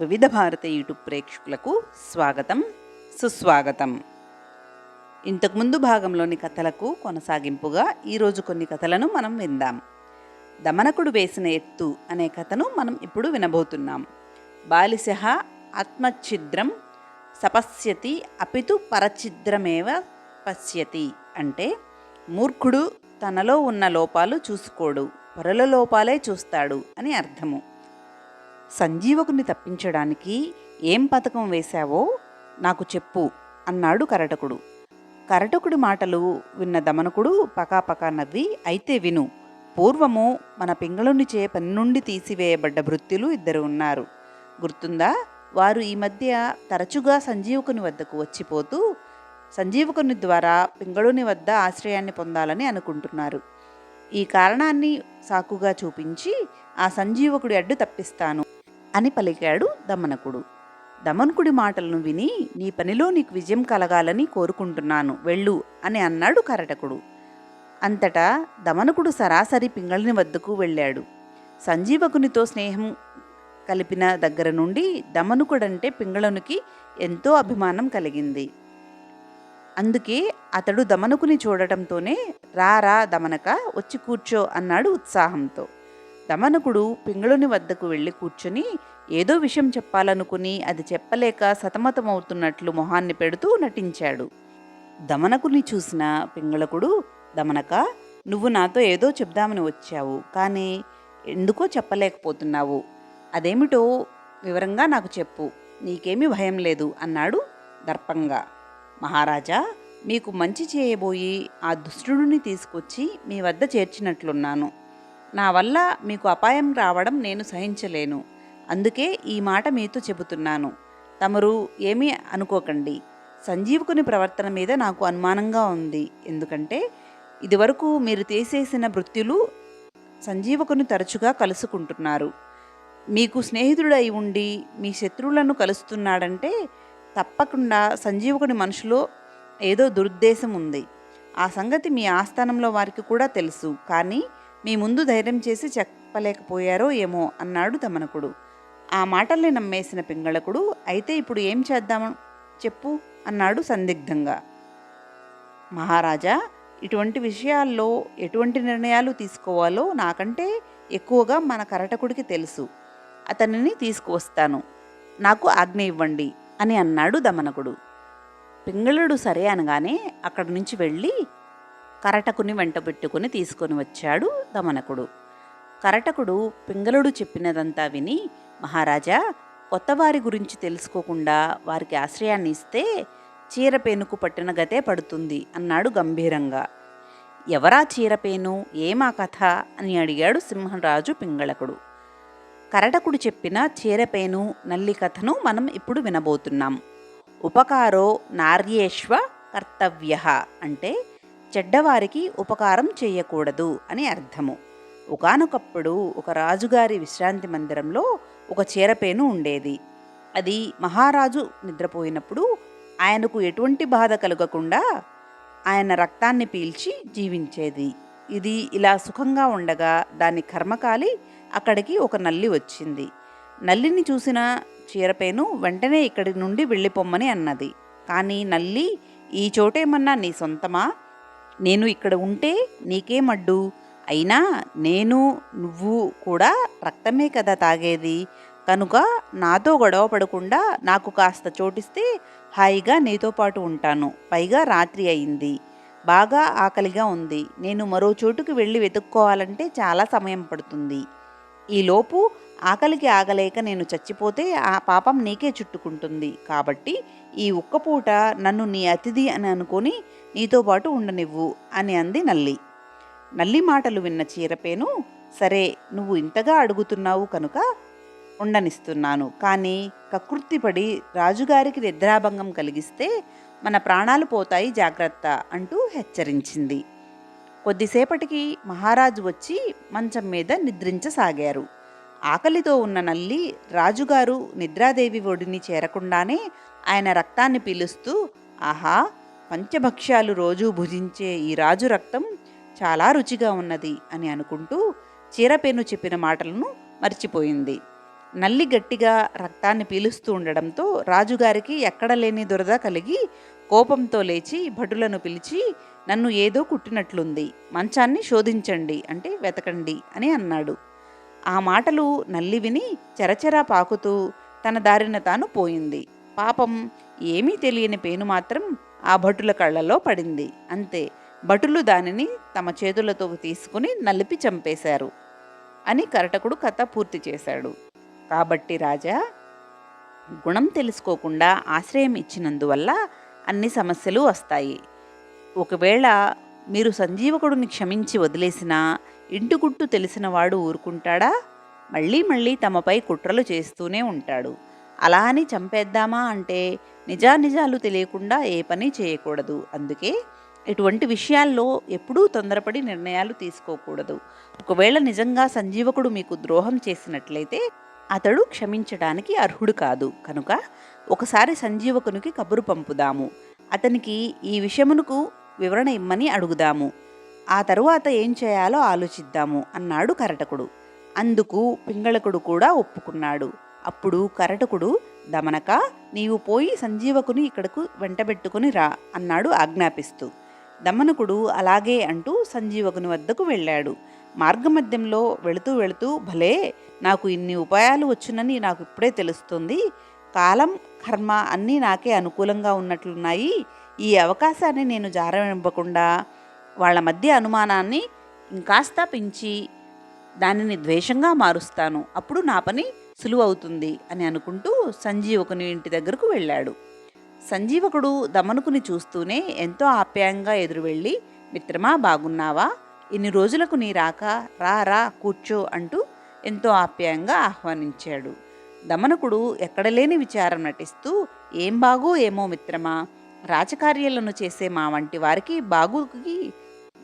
వివిధ భారత యూట్యూబ్ ప్రేక్షకులకు స్వాగతం సుస్వాగతం. ఇంతకుముందు భాగంలోని కథలకు కొనసాగింపుగా ఈరోజు కొన్ని కథలను మనం విందాం. దమనకుడు వేసిన ఎత్తు అనే కథను మనం ఇప్పుడు వినబోతున్నాం. బాలిశ ఆత్మఛిద్రం సపశ్యతి అపితు పరఛిద్రమేవ పశ్యతి అంటే మూర్ఖుడు తనలో ఉన్న లోపాలు చూసుకోడు పరుల లోపాలే చూస్తాడు అని అర్థము. సంజీవకుని తప్పించడానికి ఏం పథకం వేశావో నాకు చెప్పు అన్నాడు కరటకుడు. కరటకుడి మాటలు విన్న దమనకుడు పకాపకా నవ్వి అయితే విను పూర్వము మన పింగళుని చే పని నుండి తీసివేయబడ్డ భృత్యులు ఇద్దరు ఉన్నారు. గుర్తుందా? వారు ఈ మధ్య తరచుగా సంజీవకుని వద్దకు వచ్చిపోతూ సంజీవకుని ద్వారా పింగళుని వద్ద ఆశ్రయాన్ని పొందాలని అనుకుంటున్నారు. ఈ కారణాన్ని సాకుగా చూపించి ఆ సంజీవకుడి అడ్డు తప్పిస్తాను. అని పలికాడు దమనకుడు. దమనకుడి మాటలను విని నీ పనిలో నీకు విజయం కలగాలని కోరుకుంటున్నాను వెళ్ళు అని అన్నాడు కరటకుడు అంతటా దమనకుడు సరాసరి పింగళిని వద్దకు వెళ్ళాడు. సంజీవకునితో స్నేహం కలిపిన దగ్గర నుండి దమనుకుడంటే పింగళనుకి ఎంతో అభిమానం కలిగింది. అందుకే అతడు దమనుకుని చూడటంతోనే రా రా దమనక వచ్చి కూర్చో అన్నాడు ఉత్సాహంతో. దమనకుడు పింగళుని వద్దకు వెళ్ళి కూర్చుని ఏదో విషయం చెప్పాలనుకుని అది చెప్పలేక సతమతమవుతున్నట్లు మొహాన్ని పెడుతూ నటించాడు. దమనకుని చూసిన పింగళకుడు దమనక నువ్వు నాతో ఏదో చెప్దామని వచ్చావు కానీ ఎందుకో చెప్పలేకపోతున్నావు. అదేమిటో వివరంగా నాకు చెప్పు. నీకేమీ భయం లేదు అన్నాడు దర్పంగా. మహారాజా మీకు మంచి చేయబోయి ఆ దుష్టుడిని తీసుకొచ్చి మీ వద్ద చేర్చినట్లున్నాను. నా వల్ల మీకు అపాయం రావడం నేను సహించలేను. అందుకే ఈ మాట మీతో చెబుతున్నాను. తమరు ఏమీ అనుకోకండి. సంజీవకుని ప్రవర్తన మీద నాకు అనుమానంగా ఉంది. ఎందుకంటే ఇదివరకు మీరు తీసేసిన వృత్తులు సంజీవకుని తరచుగా కలుసుకుంటున్నారు. మీకు స్నేహితుడై ఉండి మీ శత్రువులను కలుస్తున్నాడంటే తప్పకుండా సంజీవకుని మనసులో ఏదో దురుద్దేశం ఉంది. ఆ సంగతి మీ ఆస్థానంలో వారికి కూడా తెలుసు. కానీ మీ ముందు ధైర్యం చేసి చెప్పలేకపోయారో ఏమో అన్నాడు దమనకుడు ఆ మాటల్ని నమ్మేసిన పింగళకుడు అయితే ఇప్పుడు ఏం చేద్దాము చెప్పు అన్నాడు సందిగ్ధంగా. మహారాజా ఇటువంటి విషయాల్లో ఎటువంటి నిర్ణయాలు తీసుకోవాలో నాకంటే ఎక్కువగా మన కరటకుడికి తెలుసు. అతనిని తీసుకువస్తాను. నాకు ఆజ్ఞ ఇవ్వండి అని అన్నాడు దమనకుడు. పింగళుడు సరే అనగానే అక్కడి నుంచి వెళ్ళి కరటకుని వెంటబెట్టుకుని తీసుకొని వచ్చాడు దమనకుడు. కరటకుడు పింగళుడు చెప్పినదంతా విని మహారాజా కొత్తవారి గురించి తెలుసుకోకుండా వారికి ఆశ్రయాన్ని ఇస్తే చీరపేనుకు పట్టిన గతే పడుతుంది అన్నాడు గంభీరంగా. ఎవరా చీరపేను ఏమా కథ? అని అడిగాడు సింహరాజు పింగళకుడు. కరటకుడు చెప్పిన చీరపేను నల్లి కథను మనం ఇప్పుడు వినబోతున్నాం. ఉపకారో నార్యేష్వ కర్తవ్య అంటే చెడ్డవారికి ఉపకారం చేయకూడదు అని అర్థము. ఒకనొకప్పుడు ఒక రాజుగారి విశ్రాంతి మందిరంలో ఒక చీరపేను ఉండేది. అది మహారాజు నిద్రపోయినప్పుడు ఆయనకు ఎటువంటి బాధ కలగకుండా ఆయన రక్తాన్ని పీల్చి జీవించేది. ఇది ఇలా సుఖంగా ఉండగా దాని కర్మకాలి అక్కడికి ఒక నల్లి వచ్చింది. నల్లిని చూసిన చీరపేను వెంటనే ఇక్కడి నుండి వెళ్ళిపోమ్మని అన్నది. కానీ నల్లి ఈ చోటేమన్నా నీ సొంతమా? నేను ఇక్కడ ఉంటే నీకేమడ్డు అయినా నేను నువ్వు కూడా రక్తమే కదా తాగేది. కనుక నాతో గొడవ పడకుండా నాకు కాస్త చోటిస్తే హాయిగా నీతో పాటు ఉంటాను. పైగా రాత్రి అయింది. బాగా ఆకలిగా ఉంది. నేను మరో చోటుకు వెళ్ళి వెతుక్కోవాలంటే చాలా సమయం పడుతుంది. ఈలోపు ఆకలికి ఆగలేక నేను చచ్చిపోతే ఆ పాపం నీకే చుట్టుకుంటుంది. కాబట్టి ఈ ఉక్కపూట నన్ను నీ అతిథి అని అనుకొని నీతో పాటు ఉండనివ్వు అని అంది నల్లి. నల్లి మాటలు విన్న చీరపేను సరే నువ్వు ఇంతగా అడుగుతున్నావు కనుక ఉండనిస్తున్నాను. కానీ కకృత్తిపడి రాజుగారికి నిద్రాభంగం కలిగిస్తే మన ప్రాణాలు పోతాయి జాగ్రత్త అంటూ హెచ్చరించింది. కొద్దిసేపటికి మహారాజు వచ్చి మంచం మీద నిద్రించసాగారు. ఆకలితో ఉన్న నల్లి రాజుగారు నిద్రాదేవి ఒడిని చేరకుండానే ఆయన రక్తాన్ని పీలుస్తూ ఆహా! పంచభక్ష్యాలు రోజూ భుజించే ఈ రాజు రక్తం చాలా రుచిగా ఉన్నది అని అనుకుంటూ చీరపేను చెప్పిన మాటలను మర్చిపోయింది. నల్లి గట్టిగా రక్తాన్ని పీలుస్తూ ఉండడంతో రాజుగారికి ఎక్కడ లేని దురద కలిగి కోపంతో లేచి భటులను పిలిచి నన్ను ఏదో కుట్టినట్లుంది మంచాన్ని శోధించండి అంటే వెతకండి అని అన్నాడు. ఆ మాటలు నల్లి విని చెరచెరా పాకుతూ తన దారిన తాను పోయింది. పాపం ఏమీ తెలియని పేను మాత్రం ఆ భటుల కళ్ళలో పడింది. అంతే. భటులు దానిని తమ చేతులతో తీసుకుని నలిపి చంపేశారు అని కరటకుడు కథ పూర్తి చేశాడు. కాబట్టి రాజా గుణం తెలుసుకోకుండా ఆశ్రయం ఇచ్చినందువల్ల అన్ని సమస్యలు వస్తాయి. ఒకవేళ మీరు సంజీవకుడిని క్షమించి వదిలేసినా ఇంటి గుట్టు తెలిసినవాడు ఊరుకుంటాడా? మళ్ళీ మళ్ళీ తమపై కుట్రలు చేస్తూనే ఉంటాడు. అలా అని చంపేద్దామా అంటే నిజానిజాలు తెలియకుండా ఏ పని చేయకూడదు. అందుకే ఇటువంటి విషయాల్లో ఎప్పుడూ తొందరపడి నిర్ణయాలు తీసుకోకూడదు. ఒకవేళ నిజంగా సంజీవకుడు మీకు ద్రోహం చేసినట్లయితే అతడు క్షమించడానికి అర్హుడు కాదు. కనుక ఒకసారి సంజీవకునికి కబురు పంపుదాము. అతనికి ఈ విషయమునకు వివరణ ఇమ్మని అడుగుదాము. ఆ తరువాత ఏం చేయాలో ఆలోచిద్దాము అన్నాడు కరటకుడు. అందుకు పింగళకుడు కూడా ఒప్పుకున్నాడు. అప్పుడు కరటకుడు దమనక నీవు పోయి సంజీవకుని ఇక్కడకు వెంటబెట్టుకుని రా అన్నాడు ఆజ్ఞాపిస్తూ. దమనకుడు అలాగే అంటూ సంజీవకుని వద్దకు వెళ్ళాడు. మార్గమధ్యంలో వెళుతూ వెళుతూ భలే నాకు ఇన్ని ఉపాయాలు వచ్చునని నాకు ఇప్పుడే తెలుస్తుంది. కాలం కర్మ అన్నీ నాకే అనుకూలంగా ఉన్నట్లున్నాయి. ఈ అవకాశాన్ని నేను జారవింపకుండా వాళ్ళ మధ్య అనుమానాన్ని ఇంకాస్త పెంచి దానిని ద్వేషంగా మారుస్తాను. అప్పుడు నా పని సులువవుతుంది అని అనుకుంటూ సంజీవకుని ఇంటి దగ్గరకు వెళ్ళాడు. సంజీవకుడు దమనుకుని చూస్తూనే ఎంతో ఆప్యాయంగా ఎదురు వెళ్ళి మిత్రమా బాగున్నావా? ఇన్ని రోజులకు నీ రాక రా రా కూర్చో అంటూ ఎంతో ఆప్యాయంగా ఆహ్వానించాడు. దమనకుడు ఎక్కడలేని విచారం నటిస్తూ ఏం బాగో ఏమో మిత్రమా? రాజకార్యాలను చేసే మా వంటి వారికి బాగుకి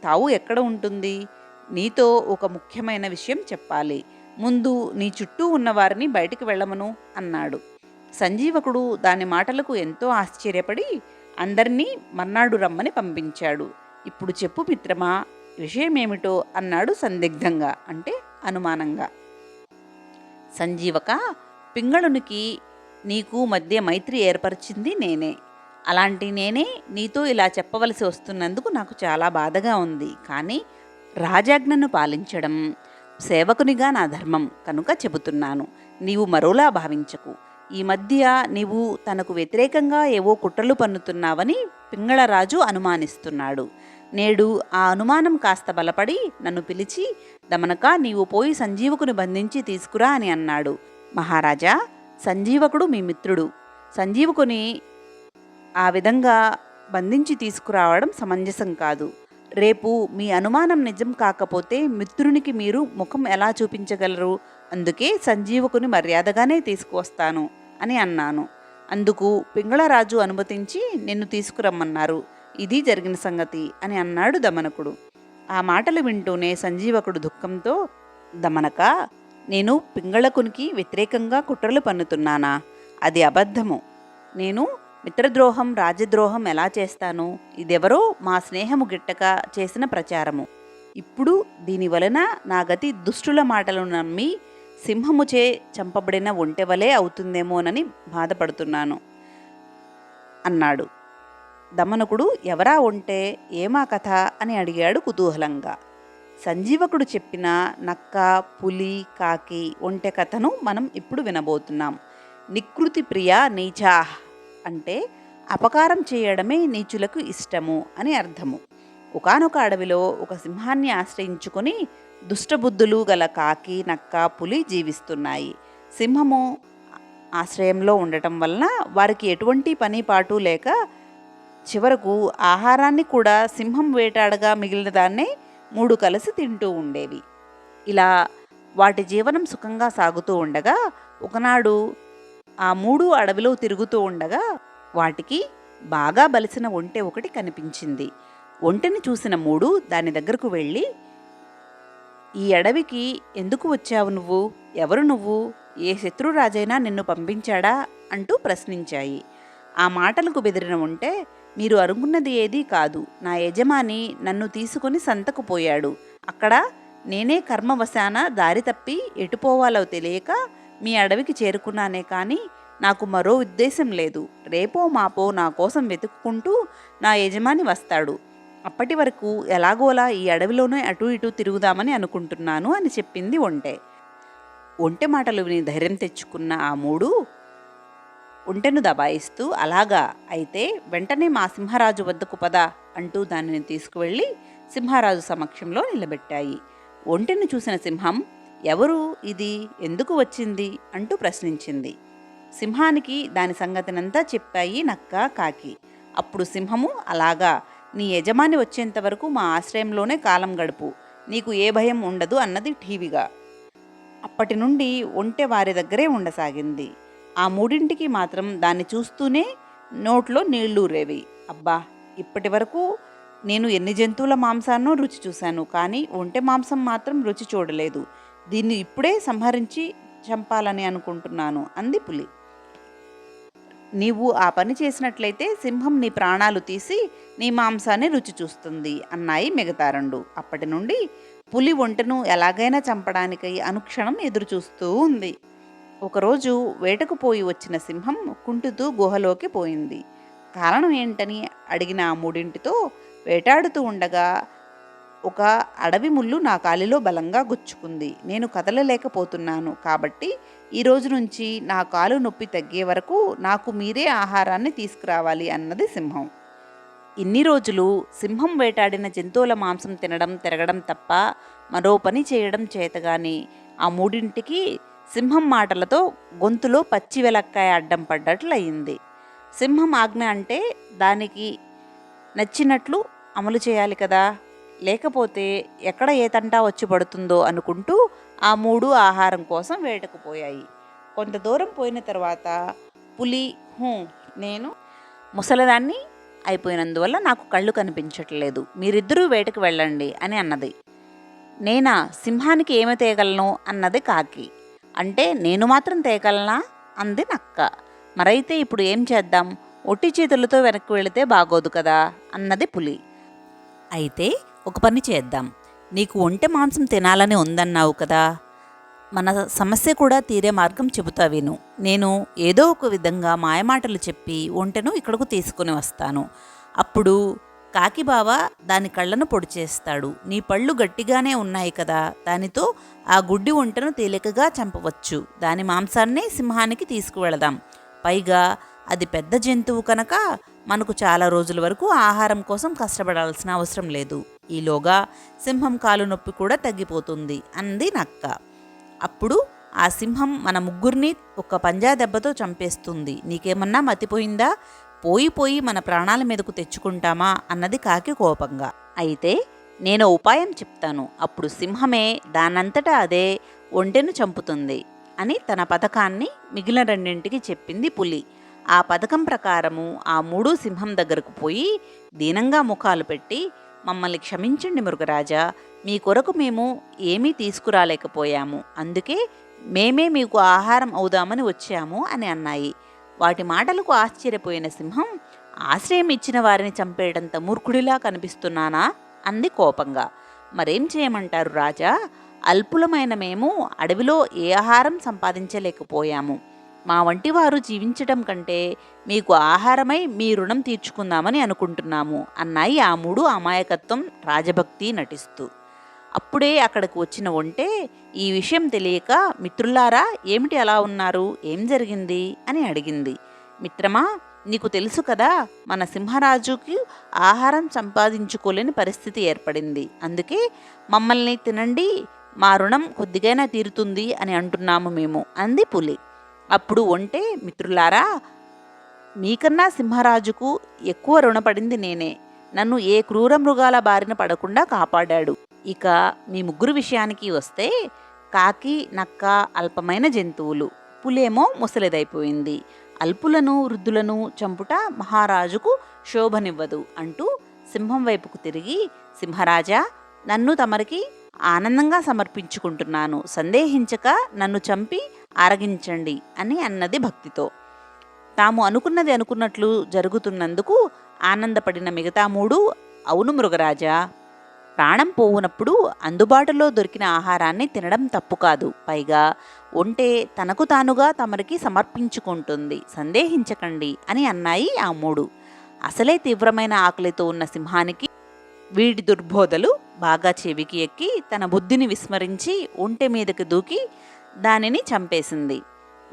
తావు ఎక్కడ ఉంటుంది? నీతో ఒక ముఖ్యమైన విషయం చెప్పాలి. ముందు నీ చుట్టూ ఉన్నవారిని బయటికి వెళ్ళమను అన్నాడు. సంజీవకుడు దాని మాటలకు ఎంతో ఆశ్చర్యపడి అందరినీ మర్నాడు రమ్మని పంపించాడు. ఇప్పుడు చెప్పు మిత్రమా విషయమేమిటో అన్నాడు సందిగ్ధంగా అంటే అనుమానంగా. సంజీవక పింగళునికి నీకు మధ్య మైత్రి ఏర్పరిచింది నేనే. అలాంటి నేనే నీతో ఇలా చెప్పవలసి వస్తున్నందుకు నాకు చాలా బాధగా ఉంది. కానీ రాజాజ్ఞను పాలించడం సేవకునిగా నా ధర్మం కనుక చెబుతున్నాను. నీవు మరోలా భావించకు. ఈ మధ్య నీవు తనకు వ్యతిరేకంగా ఏవో కుట్రలు పన్నుతున్నావని పింగళరాజు అనుమానిస్తున్నాడు. నేడు ఆ అనుమానం కాస్త బలపడి నన్ను పిలిచి దమనక నీవు పోయి సంజీవకుని బంధించి తీసుకురా అని అన్నాడు. మహారాజా సంజీవకుడు మీ మిత్రుడు. సంజీవకుని ఆ విధంగా బంధించి తీసుకురావడం సమంజసం కాదు. రేపు మీ అనుమానం నిజం కాకపోతే మిత్రునికి మీరు ముఖం ఎలా చూపించగలరు? అందుకే సంజీవకుని మర్యాదగానే తీసుకువస్తాను అని అన్నాను. అందుకు పింగళరాజు అనుమతించి నిన్ను తీసుకురమ్మన్నారు. ఇది జరిగిన సంగతి అని అన్నాడు దమనకుడు. ఆ మాటలు వింటూనే సంజీవకుడు దుఃఖంతో దమనక నేను పింగళకునికి వ్యతిరేకంగా కుట్రలు పన్నుతున్నానా? అది అబద్ధము. నేను మిత్రద్రోహం రాజద్రోహం ఎలా చేస్తాను? ఇదెవరో మా స్నేహము గిట్టక చేసిన ప్రచారము. ఇప్పుడు దీని వలన నా గతి దుష్టుల మాటలు నమ్మి సింహముచే చంపబడిన ఒంటెవలే అవుతుందేమోనని బాధపడుతున్నాను. అన్నాడు. దమనకుడు ఎవరా ఉంటే ఏమా కథ? అని అడిగాడు కుతూహలంగా. సంజీవకుడు చెప్పిన నక్క పులి కాకి ఒంటె కథను మనం ఇప్పుడు వినబోతున్నాం. నికృతి ప్రియ నీచా అంటే అపకారం చేయడమే నీచులకు ఇష్టము అని అర్థము. ఒకానొక అడవిలో ఒక సింహాన్ని ఆశ్రయించుకొని దుష్టబుద్ధులు గల కాకి నక్క పులి జీవిస్తున్నాయి. సింహము ఆశ్రయంలో ఉండటం వలన వారికి ఎటువంటి పని పాటు లేక చివరకు ఆహారాన్ని కూడా సింహం వేటాడగా మిగిలిన దాన్నే మూడు కలిసి తింటూ ఉండేవి. ఇలా వాటి జీవనం సుఖంగా సాగుతూ ఉండగా ఒకనాడు ఆ మూడు అడవిలో తిరుగుతూ ఉండగా వాటికి బాగా బలిసిన ఒంటె ఒకటి కనిపించింది. ఒంటెని చూసిన మూడు దాని దగ్గరకు వెళ్ళి ఈ అడవికి ఎందుకు వచ్చావు నువ్వు? ఎవరు నువ్వు? ఏ శత్రురాజైనా నిన్ను పంపించాడా? అంటూ ప్రశ్నించాయి. ఆ మాటలకు బెదిరిన ఉంటే మీరు అనుకున్నది ఏదీ కాదు. నా యజమాని నన్ను తీసుకొని సంతకు పోయాడు. అక్కడ నేనే కర్మవశాన దారి తప్పి ఎటుపోవాలో తెలియక మీ అడవికి చేరుకున్నానే కానీ నాకు మరో ఉద్దేశం లేదు. రేపో మాపో నా కోసం వెతుక్కుంటూ నా యజమాని వస్తాడు. అప్పటి వరకు ఎలాగోలా ఈ అడవిలోనే అటు ఇటు తిరుగుదామని అనుకుంటున్నాను అని చెప్పింది ఒంటె. ఒంటె మాటలు విని ధైర్యం తెచ్చుకున్న ఆ మూడు ఒంటెను దబాయిస్తూ అలాగా అయితే వెంటనే మా సింహరాజు వద్దకు పద అంటూ దానిని తీసుకువెళ్ళి సింహరాజు సమక్షంలో నిలబెట్టాయి. ఒంటెను చూసిన సింహం ఎవరు ఇది? ఎందుకు వచ్చింది? అంటూ ప్రశ్నించింది. సింహానికి దాని సంగతినంతా చెప్పాయి నక్క కాకి. అప్పుడు సింహము అలాగా నీ యజమాని వచ్చేంత వరకు మా ఆశ్రయంలోనే కాలం గడుపు. నీకు ఏ భయం ఉండదు అన్నది ఠీవిగా. అప్పటి నుండి ఒంటె వారి దగ్గరే ఉండసాగింది. ఆ మూడింటికి మాత్రం దాన్ని చూస్తూనే నోట్లో నీళ్ళు రేవి. అబ్బా ఇప్పటి వరకు నేను ఎన్ని జంతువుల మాంసాన్నో రుచి చూశాను కానీ ఒంటె మాంసం మాత్రం రుచి చూడలేదు. దీన్ని ఇప్పుడే సంహరించి చంపాలని అనుకుంటున్నాను అంది పులి. నీవు ఆ పని చేసినట్లయితే సింహం నీ ప్రాణాలు తీసి నీ మాంసాన్ని రుచి చూస్తుంది అన్నాయి మిగతా రెండు అప్పటి నుండి పులి ఒంటెను ఎలాగైనా చంపడానికై అనుక్షణం ఎదురుచూస్తూ ఉంది. ఒకరోజు వేటకు పోయి వచ్చిన సింహం కుంటుతూ గుహలోకి పోయింది. కారణం ఏంటని అడిగిన ఆ మూడింటితో వేటాడుతూ ఉండగా ఒక అడవి ముళ్ళు నా కాలిలో బలంగా గుచ్చుకుంది. నేను కదలలేకపోతున్నాను కాబట్టి ఈ రోజు నుంచి నా కాలు నొప్పి తగ్గే వరకు నాకు మీరే ఆహారాన్ని తీసుకురావాలి అన్నది సింహం. ఇన్ని రోజులు సింహం వేటాడిన జంతువుల మాంసం తినడం తిరగడం తప్ప మరో పని చేయడం చేతగాని ఆ మూడింటికి సింహం మాటలతో గొంతులో పచ్చి వెలక్కాయ అడ్డం పడ్డట్లు అయింది సింహం ఆజ్ఞ అంటే దానికి నచ్చినట్లు అమలు చేయాలి కదా. లేకపోతే ఎక్కడ ఏ తంటా వచ్చి పడుతుందో అనుకుంటూ ఆ మూడు ఆహారం కోసం వేటకు పోయాయి కొంత దూరం పోయిన తర్వాత పులి హూ నేను ముసలదాన్ని అయిపోయినందువల్ల నాకు కళ్ళు కనిపించట్లేదు. మీరిద్దరూ వేటకు వెళ్ళండి అని అన్నది. నేనా? సింహానికి ఏమి తేగలను? అన్నది కాకి. అంటే నేను మాత్రం తేగలనా? అంది నక్క. మరైతే ఇప్పుడు ఏం చేద్దాం? ఒట్టి చేతులతో వెనక్కి వెళితే బాగోదు కదా? అన్నది పులి. అయితే ఒక పని చేద్దాం. నీకు ఒంటె మాంసం తినాలని ఉందన్నావు కదా. మన సమస్య కూడా తీరే మార్గం చెబుతా విను. నేను ఏదో ఒక విధంగా మాయమాటలు చెప్పి ఒంటెను ఇక్కడకు తీసుకుని వస్తాను. అప్పుడు కాకిబావ దాని కళ్ళను పొడి చేస్తాడు. నీ పళ్ళు గట్టిగానే ఉన్నాయి కదా. దానితో ఆ గుడ్డి ఒంటను తేలికగా చంపవచ్చు. దాని మాంసాన్నే సింహానికి తీసుకువెళదాం. పైగా అది పెద్ద జంతువు కనుక మనకు చాలా రోజుల వరకు ఆహారం కోసం కష్టపడాల్సిన అవసరం లేదు. ఈలోగా సింహం కాలు నొప్పి కూడా తగ్గిపోతుంది అంది నక్క. అప్పుడు ఆ సింహం మన ముగ్గురిని ఒక పంజా దెబ్బతో చంపేస్తుంది. నీకేమన్నా మతిపోయిందా? పోయి పోయి మన ప్రాణాల మీదకు తెచ్చుకుంటామా? అన్నది కాకి కోపంగా. అయితే నేను ఉపాయం చెప్తాను. అప్పుడు సింహమే దానంతటా అదే ఒంటెను చంపుతుంది అని తన పథకాన్ని మిగిలిన రెండింటికి చెప్పింది పులి. ఆ పథకం ప్రకారము ఆ మూడు సింహం దగ్గరకు పోయి దీనంగా ముఖాలు పెట్టి మమ్మల్ని క్షమించండి మృగరాజా మీ కొరకు మేము ఏమీ తీసుకురాలేకపోయాము. అందుకే మేమే మీకు ఆహారం అవుదామని వచ్చాము అని అన్నాయి. వాటి మాటలకు ఆశ్చర్యపోయిన సింహం ఆశ్రయం ఇచ్చిన వారిని చంపేయడంత మూర్ఖుడిలా కనిపిస్తున్నానా? అంది కోపంగా. మరేం చేయమంటారు రాజా? అల్పులమైన మేము అడవిలో ఏ ఆహారం సంపాదించలేకపోయాము. మా వంటి వారు జీవించటం కంటే మీకు ఆహారమై మీ రుణం తీర్చుకుందామని అనుకుంటున్నాము అన్నాయి ఆ మూడు అమాయకత్వం రాజభక్తి నటిస్తూ. అప్పుడే అక్కడికి వచ్చిన ఒంటే ఈ విషయం తెలియక మిత్రులారా ఏమిటి అలా ఉన్నారు? ఏం జరిగింది? అని అడిగింది. మిత్రమా నీకు తెలుసు కదా మన సింహరాజుకి ఆహారం సంపాదించుకోలేని పరిస్థితి ఏర్పడింది. అందుకే మమ్మల్ని తినండి మా రుణం కొద్దిగైనా తీరుతుంది అని అంటున్నాము మేము అంది పులి. అప్పుడు ఒంటే మిత్రులారా మీకన్నా సింహరాజుకు ఎక్కువ రుణపడింది నేనే. నన్ను ఏ క్రూర మృగాల బారిన పడకుండా కాపాడాడు. ఇక మీ ముగ్గురు విషయానికి వస్తే కాకి నక్క అల్పమైన జంతువులు. పులేమో ముసలిదైపోయింది. అల్పులను వృద్ధులను చంపుట మహారాజుకు శోభనివ్వదు అంటూ సింహం వైపుకు తిరిగి సింహరాజా నన్ను తమరికి ఆనందంగా సమర్పించుకుంటున్నాను. సందేహించక నన్ను చంపి ఆరగించండి అని అన్నది భక్తితో. తాము అనుకున్నది అనుకున్నట్లు జరుగుతున్నందుకు ఆనందపడిన మిగతా మూడు అవును మృగరాజా ప్రాణం పోవునప్పుడు అందుబాటులో దొరికిన ఆహారాన్ని తినడం తప్పు కాదు. పైగా ఒంటే తనకు తానుగా తమరికి సమర్పించుకుంటుంది. సందేహించకండి అని అన్నాయి ఆ మూడు. అసలే తీవ్రమైన ఆకలితో ఉన్న సింహానికి వీడి దుర్బోధలు బాగా చెవికి ఎక్కి తన బుద్ధిని విస్మరించి ఒంటె మీదకి దూకి దానిని చంపేసింది.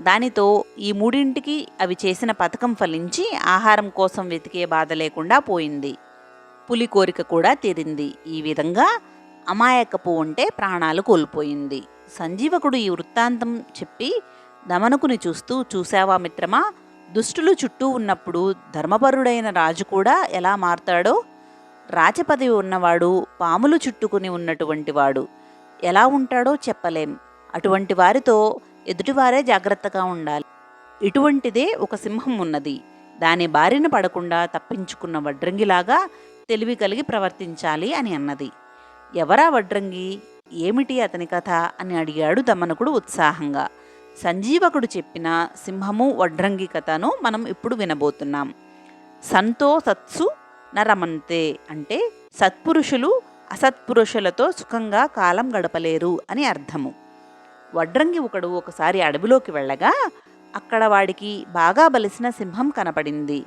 దానితో ఈ మూడింటికి అవి చేసిన పథకం ఫలించి ఆహారం కోసం వెతికే బాధ లేకుండా పోయింది. పులి కోరిక కూడా తీరింది. ఈ విధంగా అమాయకపు ఉంటే ప్రాణాలు కోల్పోయింది. సంజీవకుడు ఈ వృత్తాంతం చెప్పి దమనకుని చూస్తూ చూశావా మిత్రమా దుష్టులు చుట్టూ ఉన్నప్పుడు ధర్మపరుడైన రాజు కూడా ఎలా మారతాడో? రాజపదవి ఉన్నవాడు పాములు చుట్టుకుని ఉన్నటువంటి వాడు ఎలా ఉంటాడో చెప్పలేం. అటువంటి వారితో ఎదుటివారే జాగ్రత్తగా ఉండాలి. ఇటువంటిదే ఒక సింహం ఉన్నది. దాని బారిన పడకుండా తప్పించుకున్న వడ్రంగిలాగా తెలివి కలిగి ప్రవర్తించాలి అని అన్నది. ఎవరా వడ్రంగి? ఏమిటి అతని కథ? అని అడిగాడు దమనకుడు ఉత్సాహంగా. సంజీవకుడు చెప్పిన సింహము వడ్రంగి కథను మనం ఇప్పుడు వినబోతున్నాం. సంతో సత్సు నరమంతే అంటే సత్పురుషులు అసత్పురుషులతో సుఖంగా కాలం గడపలేరు అని అర్థము. వడ్రంగి ఒకడు ఒకసారి అడవిలోకి వెళ్ళగా అక్కడ వాడికి బాగా బలిసిన సింహం కనపడింది.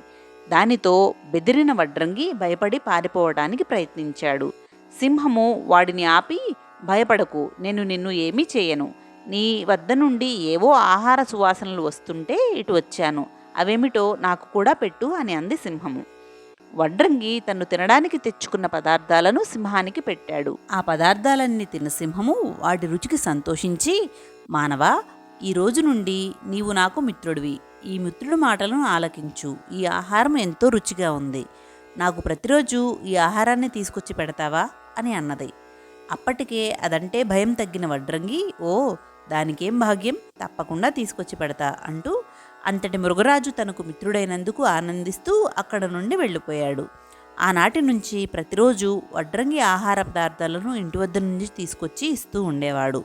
దానితో బెదిరిన వడ్రంగి భయపడి పారిపోవడానికి ప్రయత్నించాడు. సింహము వాడిని ఆపి భయపడకు నేను నిన్ను ఏమీ చేయను. నీ వద్ద నుండి ఏవో ఆహార సువాసనలు వస్తుంటే ఇటు వచ్చాను. అవేమిటో నాకు కూడా పెట్టు అని అంది సింహము. వడ్రంగి తను తినడానికి తెచ్చుకున్న పదార్థాలను సింహానికి పెట్టాడు. ఆ పదార్థాలన్నీ తిన్న సింహము వాటి రుచికి సంతోషించి మానవా ఈ రోజు నుండి నీవు నాకు మిత్రుడివి. ఈ మిత్రుడి మాటలను ఆలకించు. ఈ ఆహారం ఎంతో రుచిగా ఉంది. నాకు ప్రతిరోజు ఈ ఆహారాన్ని తీసుకొచ్చి పెడతావా? అని అన్నది. అప్పటికే అదంటే భయం తగ్గిన వడ్రంగి ఓ దానికేం భాగ్యం? తప్పకుండా తీసుకొచ్చి పెడతా అంటూ అంతటి మృగరాజు తనకు మిత్రుడైనందుకు ఆనందిస్తూ అక్కడ నుండి వెళ్ళిపోయాడు. ఆనాటి నుంచి ప్రతిరోజు వడ్రంగి ఆహార పదార్థాలను ఇంటి వద్ద నుంచి తీసుకొచ్చి ఇస్తూ ఉండేవాడు.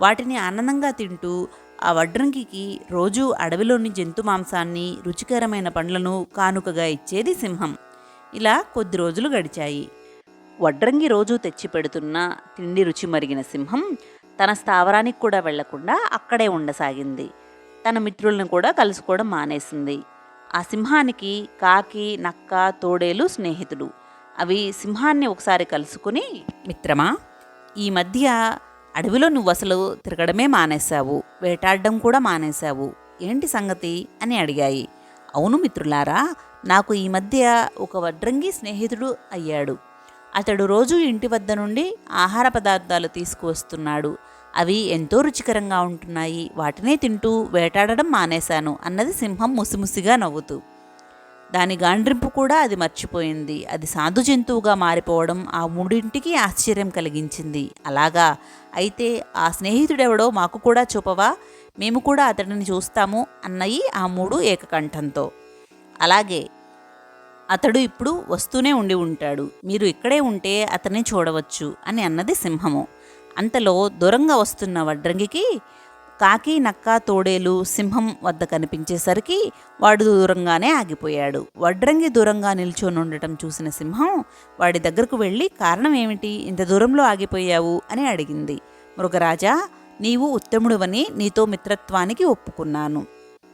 వాటిని ఆనందంగా తింటూ ఆ వడ్రంగికి రోజు అడవిలోని జంతు మాంసాన్ని రుచికరమైన పండ్లను కానుకగా ఇచ్చేది సింహం. ఇలా కొద్ది రోజులు గడిచాయి. వడ్రంగి రోజు తెచ్చి పెడుతున్న తిండి రుచి మరిగిన సింహం తన స్థావరానికి కూడా వెళ్ళకుండా అక్కడే ఉండసాగింది. తన మిత్రులను కూడా కలుసుకోవడం మానేసింది. ఆ సింహానికి కాకి నక్క తోడేలు స్నేహితుడు. అవి సింహాన్ని ఒకసారి కలుసుకుని మిత్రమా ఈ మధ్య అడవిలో నువ్వు అసలు తిరగడమే మానేశావు వేటాడడం కూడా మానేశావు. ఏంటి సంగతి? అని అడిగాయి. అవును మిత్రులారా నాకు ఈ మధ్య ఒక వడ్రంగి స్నేహితుడు అయ్యాడు. అతడు రోజు ఇంటి వద్ద నుండి ఆహార పదార్థాలు తీసుకువస్తున్నాడు. అవి ఎంతో రుచికరంగా ఉంటున్నాయి. వాటినే తింటూ వేటాడడం మానేశాను అన్నది సింహం ముసిముసిగా నవ్వుతూ. దాని గాండ్రింపు కూడా అది మర్చిపోయింది. అది సాధు జంతువుగా మారిపోవడం ఆ మూడింటికి ఆశ్చర్యం కలిగించింది. అలాగా? అయితే ఆ స్నేహితుడెవడో మాకు కూడా చూపవా? మేము కూడా అతడిని చూస్తాము అన్నయి ఆ మూడు ఏకకంఠంతో. అలాగే అతడు ఇప్పుడు వస్తూనే ఉండి ఉంటాడు. మీరు ఇక్కడే ఉంటే అతన్ని చూడవచ్చు అని అన్నది సింహము. అంతలో దూరంగా వస్తున్న వడ్రంగికి కాకి నక్క తోడేలు సింహం వద్ద కనిపించేసరికి వాడు దూరంగానే ఆగిపోయాడు. వడ్రంగి దూరంగా నిల్చొని ఉండటం చూసిన సింహం వాడి దగ్గరకు వెళ్ళి కారణం ఏమిటి? ఇంత దూరంలో ఆగిపోయావు? అని అడిగింది. మృగరాజా నీవు ఉత్తముడువని నీతో మిత్రత్వానికి ఒప్పుకున్నాను.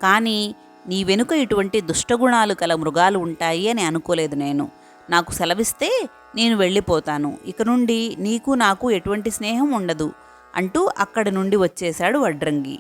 కానీ నీ వెనుక ఇటువంటి దుష్టగుణాలు కల మృగాలు ఉంటాయి అని అనుకోలేదు నేను. నాకు సెలవిస్తే నేను వెళ్ళిపోతాను. ఇక నుండి నీకు నాకు ఎటువంటి స్నేహం ఉండదు అంటూ అక్కడి నుండి వచ్చేశాడు వడ్రంగి.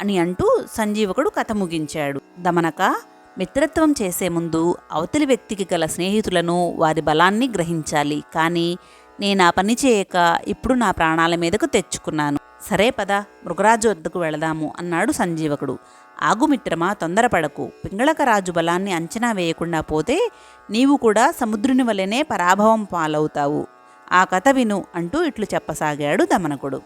అని అంటూ సంజీవకుడు కథ ముగించాడు. దమనక మిత్రత్వం చేసే ముందు అవతలి వ్యక్తికి గల స్నేహితులను వారి బలాన్ని గ్రహించాలి. కానీ నేను ఆ పని చేయక ఇప్పుడు నా ప్రాణాల మీదకు తెచ్చుకున్నాను. సరే పద మృగరాజు వద్దకు వెళదాము అన్నాడు సంజీవకుడు. ఆగుమిత్రమా తొందరపడకు. పింగళక రాజు బలాన్ని అంచనా వేయకుండా పోతే నీవు కూడా సముద్రుని వలెనే పరాభవం పాలవుతావు. ఆ కథ విను అంటూ ఇట్లు చెప్పసాగాడు దమనకుడు.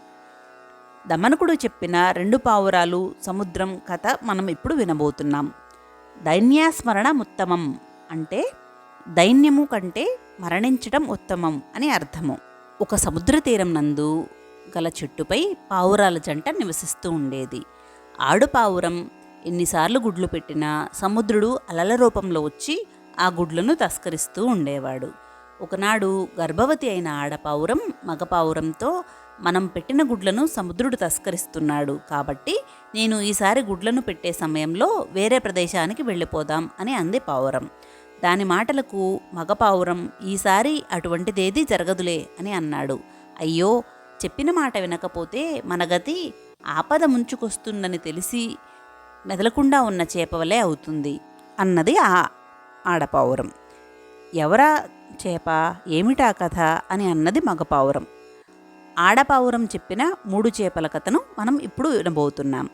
దమనకుడు చెప్పిన రెండు పావురాలు సముద్రం కథ మనం ఇప్పుడు వినబోతున్నాం. దైన్యాస్మరణ ఉత్తమం అంటే దైన్యము కంటే మరణించటం ఉత్తమం అని అర్థము. ఒక సముద్ర తీరం నందు గల చెట్టుపై పావురాల జంట నివసిస్తూ ఉండేది. ఆడు పావురం ఎన్నిసార్లు గుడ్లు పెట్టినా సముద్రుడు అలల రూపంలో వచ్చి ఆ గుడ్లను తస్కరిస్తూ ఉండేవాడు. ఒకనాడు గర్భవతి అయిన ఆడపావురం మగపావురంతో మనం పెట్టిన గుడ్లను సముద్రుడు తస్కరిస్తున్నాడు. కాబట్టి నేను ఈసారి గుడ్లను పెట్టే సమయంలో వేరే ప్రదేశానికి వెళ్ళిపోదాం అని అంది పావురం. దాని మాటలకు మగపావురం ఈసారి అటువంటిదేదీ జరగదులే అని అన్నాడు. అయ్యో చెప్పిన మాట వినకపోతే మన గతి ఆపద ముంచుకొస్తుందని తెలిసి మెదలకుండా ఉన్న చేపవలే అవుతుంది అన్నది ఆ ఆడపావురం ఎవరా చేప? ఏమిటా కథ? అని అన్నది మగపావురం ఆడపావురం చెప్పిన మూడు చేపల కథను మనం ఇప్పుడు వినబోతున్నాం.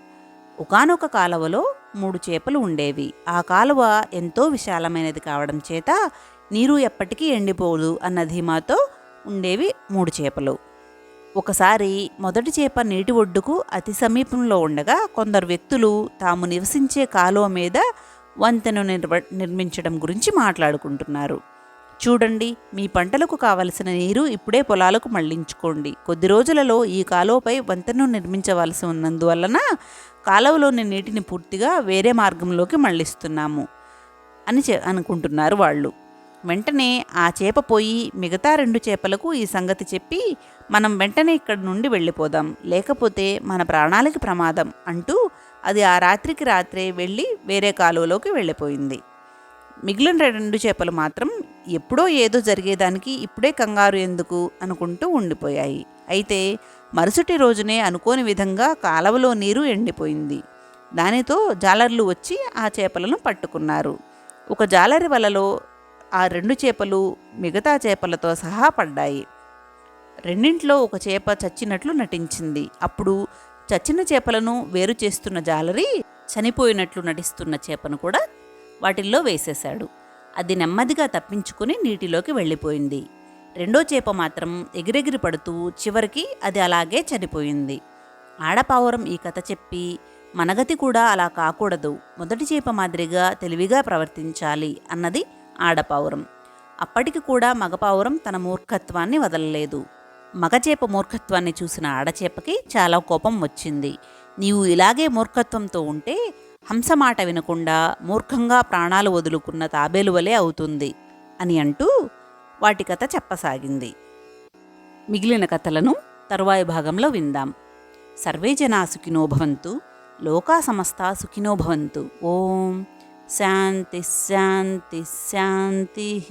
ఒకానొక కాలువలో మూడు చేపలు ఉండేవి. ఆ కాలువ ఎంతో విశాలమైనది కావడం చేత నీరు ఎప్పటికీ ఎండిపోదు అన్న ధీమాతో ఉండేవి మూడు చేపలు. ఒకసారి మొదటి చేప నీటి ఒడ్డుకు అతి సమీపంలో ఉండగా కొందరు వ్యక్తులు తాము నివసించే కాలువ మీద వంతెను నిర్వ నిర్మించడం గురించి మాట్లాడుకుంటున్నారు. చూడండి మీ పంటలకు కావలసిన నీరు ఇప్పుడే పొలాలకు మళ్ళించుకోండి. కొద్ది రోజులలో ఈ కాలువపై వంతెను నిర్మించవలసి ఉన్నందువలన కాలువలోని నీటిని పూర్తిగా వేరే మార్గంలోకి మళ్ళిస్తున్నాము అని చె అనుకుంటున్నారు వాళ్ళు. వెంటనే ఆ చేప పోయి మిగతా రెండు చేపలకు ఈ సంగతి చెప్పి మనం వెంటనే ఇక్కడి నుండి వెళ్ళిపోదాం. లేకపోతే మన ప్రాణాలకి ప్రమాదం అంటూ అది ఆ రాత్రికి రాత్రే వెళ్ళి వేరే కాలువలోకి వెళ్ళిపోయింది. మిగిలిన రెండు చేపలు మాత్రం ఎప్పుడో ఏదో జరిగేదానికి ఇప్పుడే కంగారు ఎందుకు అనుకుంటూ ఉండిపోయాయి. అయితే మరుసటి రోజునే అనుకోని విధంగా కాలవలో నీరు ఎండిపోయింది. దానితో జాలర్లు వచ్చి ఆ చేపలను పట్టుకున్నారు. ఒక జాలరి వలలో ఆ రెండు చేపలు మిగతా చేపలతో సహా పడ్డాయి. రెండింట్లో ఒక చేప చచ్చినట్లు నటించింది. అప్పుడు చచ్చిన చేపలను వేరు చేస్తున్న జాలరి చనిపోయినట్లు నటిస్తున్న చేపను కూడా వాటిల్లో వేసేశాడు. అది నెమ్మదిగా తప్పించుకుని నీటిలోకి వెళ్ళిపోయింది. రెండో చేప మాత్రం ఎగిరెగిరి పడుతూ చివరికి అది అలాగే చనిపోయింది. ఆడపావురం ఈ కథ చెప్పి మనగతి కూడా అలా కాకూడదు. మొదటి చేప మాదిరిగా తెలివిగా ప్రవర్తించాలి అన్నది ఆడపావురం. అప్పటికి కూడా మగపావురం తన మూర్ఖత్వాన్ని వదలలేదు. మగచేప మూర్ఖత్వాన్ని చూసిన ఆడచేపకి చాలా కోపం వచ్చింది. నీవు ఇలాగే మూర్ఖత్వంతో ఉంటే హంస మాట వినకుండా మూర్ఖంగా ప్రాణాలు వదులుకున్న తాబేలు వలె అవుతుంది అని అంటూ వాటి కథ చెప్పసాగింది. మిగిలిన కథలను తరువాయి భాగంలో విందాం. సర్వే జనా సుఖినోభవంతు లోకా సమస్త సుఖినోభవంతు ఓం శాంతి శాంతి శాంతి.